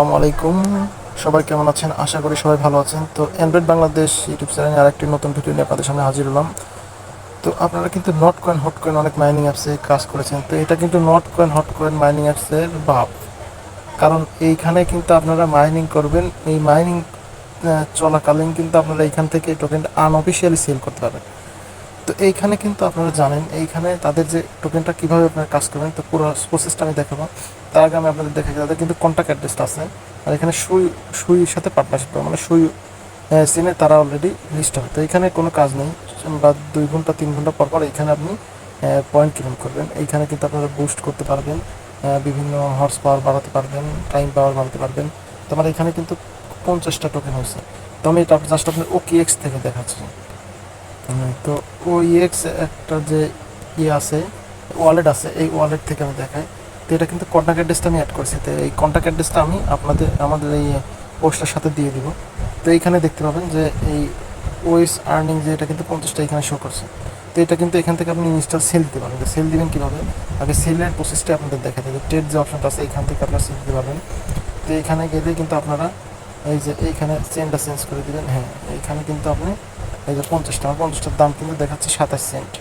আসসালামু আলাইকুম। সবাই কেমন আছেন? আশা করি সবাই ভালো আছেন। তো অ্যান্ড্রয়েড বাংলাদেশ ইউটিউব চ্যানেলে আরেকটি নতুন ভিডিও নিয়ে আপনাদের সামনে হাজির হলাম। তো আপনারা কিন্তু নট কয়েন হট কয়েন অনেক মাইনিং অ্যাপসে কাজ করেছেন। তো এটা কিন্তু not coin hot coin mining অ্যাপসের ভাব। কারণ এইখানে কিন্তু আপনারা মাইনিং করবেন। এই মাইনিং চলাকালীন কিন্তু আপনারা এইখান থেকে টোকেনটা আনঅফিসিয়ালি সেল করতে পারবেন। তো এইখানে কিন্তু আপনারা জানেন, এইখানে তাদের যে টোকেনটা কীভাবে আপনারা কাজ করবেন, তো পুরো প্রসেসটা আমি দেখাবো। তার আগে আমি আপনাদের দেখাই, তাদের কিন্তু কন্ট্যাক্ট অ্যাড্রেসটা আছে। আর এখানে সুই সুইয়ের সাথে পার্টনারশিপ মানে সুই সিমে তারা অলরেডি লিস্ট হবে। তো এখানে কোনো কাজ নেই। বা দুই ঘণ্টা, তিন ঘণ্টা পর পর এখানে আপনি পয়েন্ট কিরম করবেন। এইখানে কিন্তু আপনারা বুস্ট করতে পারবেন বিভিন্ন হর্স পাওয়ার বাড়াতে পারবেন টাইম পাওয়ার বাড়াতে পারবেন। তো আমার এখানে কিন্তু পঞ্চাশটা টোকেন হয়েছে। তো আমি এটা জাস্ট আপনার ওকে এক্স থেকে দেখাচ্ছি। তো ওইএক্স একটা যে ইয়ে আছে ওয়ালেট আছে, এই ওয়ালেট থেকে আমি দেখাই। তো এটা কিন্তু কন্ট্যাক্ট অ্যাড্রেসটা আমি অ্যাড করছি। তো এই কন্ট্যাক্ট অ্যাড্রেসটা আমি আপনাদের, আমাদের এই পোস্টের সাথে দিয়ে দিব। তো এইখানে দেখতে পাবেন যে এই ওয়েস আর্নিং যে এটা কিন্তু পঞ্চাশটা এখানে শো করছে। তো এটা কিন্তু এখান থেকে আপনি ইনস্টল সেল দিতে পারবেন। সেল দিবেন কীভাবে? আগে সেলের প্রসেসটা আপনাদের দেখা দেবে ট্রেড যে অপশনটা আছে, এখান থেকে আপনারা সেল দিতে পারবেন। তো এখানে গেলে কিন্তু আপনারা এই যে এইখানে চেনটা চেঞ্জ করে দিবেন। হ্যাঁ এইখানে কিন্তু আপনি এই যে পঞ্চাশটা আমার পঞ্চাশটার দাম কিন্তু দেখাচ্ছে সাতাশ সেন্ট।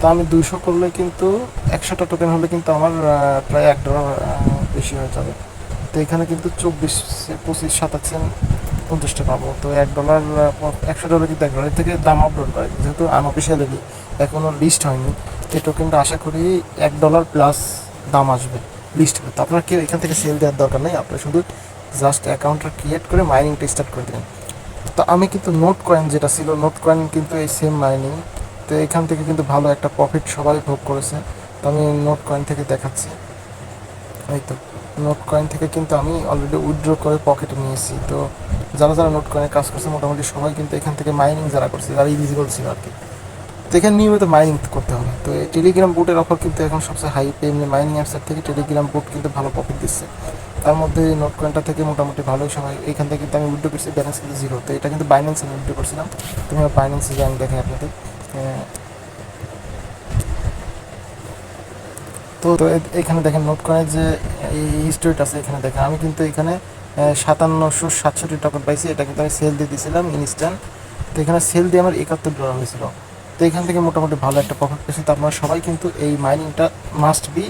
তা আমি দুইশো করলে কিন্তু একশোটা টোকেন হলে কিন্তু আমার প্রায় এক ডলার বেশি হয়ে যাবে। তো এখানে কিন্তু চব্বিশ পঁচিশ সাতাশ সেন্ট পঞ্চাশটা পাবো। তো এক ডলার একশো ডলার কিন্তু এক ডলার থেকে দাম আপলোড করে, যেহেতু আনঅফিসিয়ালি এখনও লিস্ট হয়নি। এই টোকেনটা আশা করি এক ডলার প্লাস দাম আসবে লিস্ট হবে। তো আপনার কেউ এখান থেকে সেল দেওয়ার দরকার নেই। আপনার শুধু জাস্ট অ্যাকাউন্টটা ক্রিয়েট করে মাইনিংটা স্টার্ট করে দেবেন তো আমি কিন্তু নোট কয়েন যেটা ছিল নোট কয়েন কিন্তু এই সেম মাইনিং তো এখান থেকে কিন্তু ভালো একটা প্রফিট সবাই ভোগ করেছে। তো আমি নোট কয়েন থেকে দেখাচ্ছি। এই তো নোট কয়েন থেকে কিন্তু আমি অলরেডি উইথড্র করে পকেটে নিয়েছি। তো যারা যারা নোট কয়েনে কাজ করছে, মোটামুটি সবাই কিন্তু এখান থেকে মাইনিং যারা করছে, যারা ইলিজিবল ছিল আর কি। তো এখানে নিয়মিত মাইনিং করতে হবে। তো এই টেলিগ্রাম বুটের অফার কিন্তু এখন সবচেয়ে হাই পে মাইনিং অ্যাপসের থেকে টেলিগ্রাম বুট কিন্তু ভালো প্রফিট দিচ্ছে। তার মধ্যে নোট কয়েনটা থেকে মোটামুটি ভালোই সবাই এখান থেকে কিন্তু আমি উইথড্র করছি ব্যালেন্স কিন্তু জিরো তো এটা কিন্তু বাইন্যান্স আমি উইথড্র করছিলাম। তুমি বাইন্যান্সে যে আমি দেখাই আপনাদের। তো তো এখানে দেখেন নোট কয়েনের যে এই হিস্টোরিটা আছে, এখানে দেখেন। আমি কিন্তু এখানে সাতান্নশো সাতষট্টি টাকা পাইছি। এটা কিন্তু আমি সেল দিয়ে দিয়েছিলাম ইনস্ট্যান্ট তো এখানে সেল দিয়ে আমার একাত্তর ডলার হয়েছিল। তো এখান থেকে মোটামুটি ভালো একটা প্রফিট পেয়েছি। তো আপনারা সবাই কিন্তু এই মাইনিংটা মাস্ট বি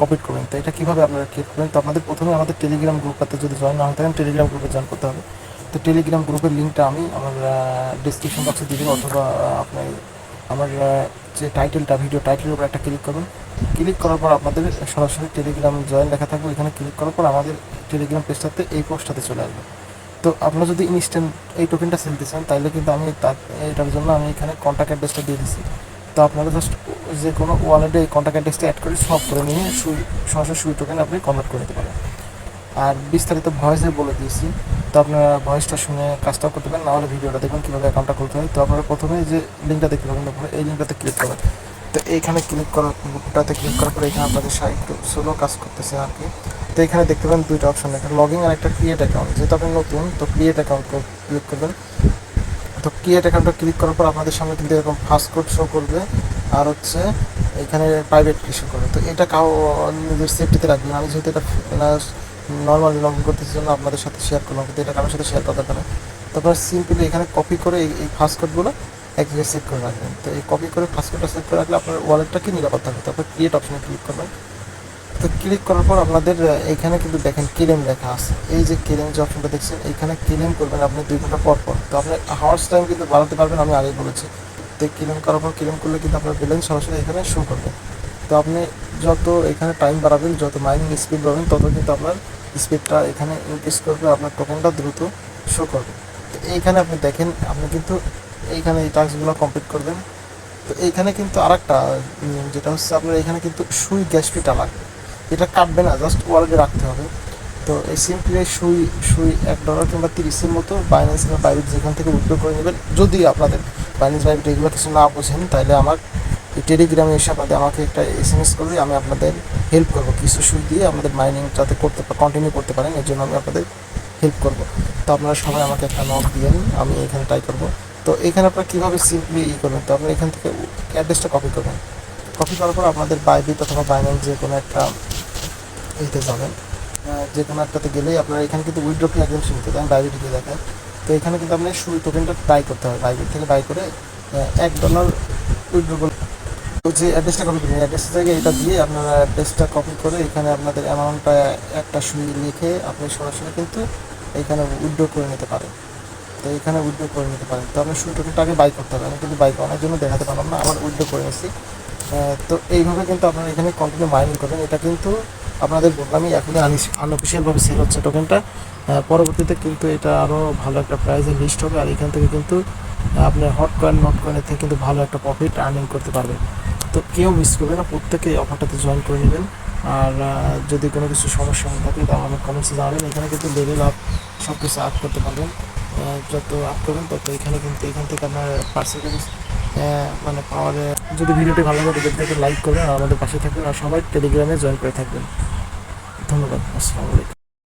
কপিট করবেন। তো এটা কীভাবে আপনারা ক্রিয়েট করবেন? তো আপনাদের প্রথমে আমাদের টেলিগ্রাম গ্রুপটাতে যদি জয়েন না হয়ে থাকেন টেলিগ্রাম গ্রুপে জয়েন করতে হবে। তো টেলিগ্রাম গ্রুপের লিঙ্কটা আমি আমার ডিসক্রিপশন বক্সে দিয়ে দেবো অথবা আহ, আপনি আমার যে টাইটেলটা ভিডিও টাইটেলের উপর একটা ক্লিক করবেন। ক্লিক করার পর আপনাদের সরাসরি টেলিগ্রাম জয়েন লেখা থাকবে। এখানে ক্লিক করার পর আমাদের টেলিগ্রাম পেজটাতে এই পোস্টটাতে চলে আসবে। তো আপনারা যদি ইনস্ট্যান্ট এই টোকেনটা সেল চান তাহলে কিন্তু আমি তার এটার জন্য আমি এখানে কন্ট্যাক্ট অ্যাড্রেসটা দিয়ে দিচ্ছি। তো আপনারা জাস্ট যে কোনো ওয়ালেটে এই কন্ট্যাক্ট অ্যাড্রেসটা অ্যাড করে সব করে নিয়ে সরাসরি সুই টোকেন আপনি কনভার্ট করে নিতে পারেন। আর বিস্তারিত ভয়েসে বলে দিয়েছি, তো আপনারা ভয়েসটা শুনে কাজটাও করতে পারেন, নাহলে ভিডিওটা দেখবেন কীভাবে অ্যাকাউন্টটা করতে হয়। তো আপনারা প্রথমে যে লিঙ্কটা দেখতে পাবেন আপনারা, এই লিঙ্কটাতে ক্লিক করবেন। তো এইখানে ক্লিক করার ওটাতে ক্লিক করার পরে এখানে আপনাদের একটু স্লো কাজ করতেছে আর কি। তো এখানে দেখতে পাবেন দুইটা অপশন একটা লগিং আর একটা ক্রিয়েট অ্যাকাউন্ট যেহেতু আপনি নতুন, তো ক্রিয়েট অ্যাকাউন্ট ক্লিক করবেন। তো ক্রিয়েট অ্যাকাউন্টটা ক্লিক করার পর আপনাদের সামনে কিন্তু এরকম ফাস্ট কোড শো করবে। আর হচ্ছে এখানে প্রাইভেট কি করে। তো এটা কাউ নিজের সেফটিতে রাখবেন। আমি যেহেতু এটা নর্মালি লগ ইন করতেছি জন্য আপনাদের সাথে শেয়ার করলাম। কিন্তু এটা কারোর সাথে শেয়ার করা দরকার নেই। তো আপনারা সিম্পলি এখানে কপি করে এই এই ফাস্ট কোডগুলো এক জায়গায় সেভ করে রাখবেন। তো এই কপি করে ফাস্ট কোডটা সেভ করে রাখলে আপনার ওয়ালেটটা কি নিরাপদ থাকবে? তারপর ক্রিয়েট অপশনে ক্লিক করবেন। তো ক্লিক করার পর আপনাদের আহ, এইখানে কিন্তু দেখেন কেলেম লেখা আছে। এই যে কেলেম যে অপশনটা দেখছেন এইখানে কেলেম করবেন আপনি দুই ঘণ্টা পর পর। তো আপনি হাওয়ার্স টাইম কিন্তু বাড়াতে পারবেন আমি আগে বলেছি। তো ক্লেম করার পর ক্লেম করলে কিন্তু আপনার ব্যালেন্স সরাসরি এখানে শো করবে। তো আপনি যত এখানে টাইম বাড়াবেন যত মাইনিং স্পিড বাড়াবেন তত কিন্তু আপনার স্পিডটা এখানে ইনক্রিজ করবে আপনার টোকেনটা দ্রুত শো করবে। তো এইখানে আপনি দেখেন আপনি কিন্তু এইখানে এই টাস্কগুলো কমপ্লিট করবেন। তো এইখানে কিন্তু আরেকটা উম, যেটা হচ্ছে আপনার এখানে কিন্তু সুই গ্যাস ফিটা লাগবে। এটা কাটবে না জাস্ট ওয়ালেটে রাখতে হবে। তো এই সিম্পলি সুই সুই এক ডলার কিংবা তিরিশের মতো বাইন্যান্স কিংবা বাইরেট যেখান থেকে উইথড্র করে নেবেন যদি আপনাদের বাইন্যান্স বাইরেট এগুলো কিছু না বোঝেন তাহলে আমার টেলিগ্রামে এসে আপনাদের, আমাকে একটা এস এম এস করলে আমি আপনাদের হেল্প করব। কিছু সুই দিয়ে আমাদের মাইনিং যাতে করতে কন্টিনিউ করতে পারেন, এর জন্য আমি আপনাদের হেল্প করব। তো আপনারা সবাই আমাকে একটা নক দিয়েন আমি এখানে ট্রাই করব। তো এখানে আপনারা কীভাবে সিম্পলি ই করবেন? তো আপনারা এখান থেকে অ্যাড্রেসটা কপি করবেন। কপি করার পর আপনাদের বাইবিট অথবা বাইন্যান্স যে কোনো একটা এইতে যাবেন। যে কোনো একটাতে গেলেই আপনার এখানে কিন্তু উইড্রো ফি একদম সীমিত আমি বাইরে ঢুকে দেখায়। তো এখানে কিন্তু আপনার শুরু টোকেনটা বাই করতে হবে। বাইরের থেকে বাই করে এক ডলার উইড্রো করতে তো যে অ্যাড্রেসটা কপি করবেন অ্যাড্রেসের জায়গায় এটা দিয়ে আপনারা অ্যাড্রেসটা কপি করে এখানে আপনাদের অ্যামাউন্টটা একটা সুই লিখে আপনি সরাসরি কিন্তু এখানে উইড্রো করে নিতে পারেন। তো এখানে উইড্রো করে নিতে পারেন। তো আপনার শুরু টোকেনটা আগে বাই করতে হবে। আমি কিন্তু বাই করানোর জন্য দেখাতে পারলাম না আমার উইড্রো করে নিচ্ছি তো এইভাবে কিন্তু আপনারা এখানে কন্টিনিউ মাইনিং করবেন। এটা কিন্তু আপনাদের বললামই এখনই আনঅফিসিয়ালভাবে সেল হচ্ছে টোকেনটা পরবর্তীতে কিন্তু এটা আরও ভালো একটা প্রাইজে লিস্ট হবে। আর এখান থেকে কিন্তু আপনার হট কয়েন নট কয়েনের থেকে কিন্তু ভালো একটা প্রফিট আর্নিং করতে পারবেন। তো কেউ মিস করবে না প্রত্যেকে অফারটাতে জয়েন করে নেবেন। আর যদি কোনো কিছু সমস্যা হয়ে থাকে, তাহলে আমাদের কমেন্টসে জানাবেন। এখানে কিন্তু লেভেল আপ সব কিছু আপ করতে পারবেন। যত আপ করবেন তত এখানে কিন্তু এখান থেকে আপনার পার্সেন্টেজ মানে পাওয়া যায় যদি ভিডিওটি ভালো লাগে ভিডিওটাকে লাইক করবেন আর আমাদের পাশে থাকবেন আর সবাই টেলিগ্রামে জয়েন করে থাকবেন। ধন্যবাদ, আসসালামু আলাইকুম।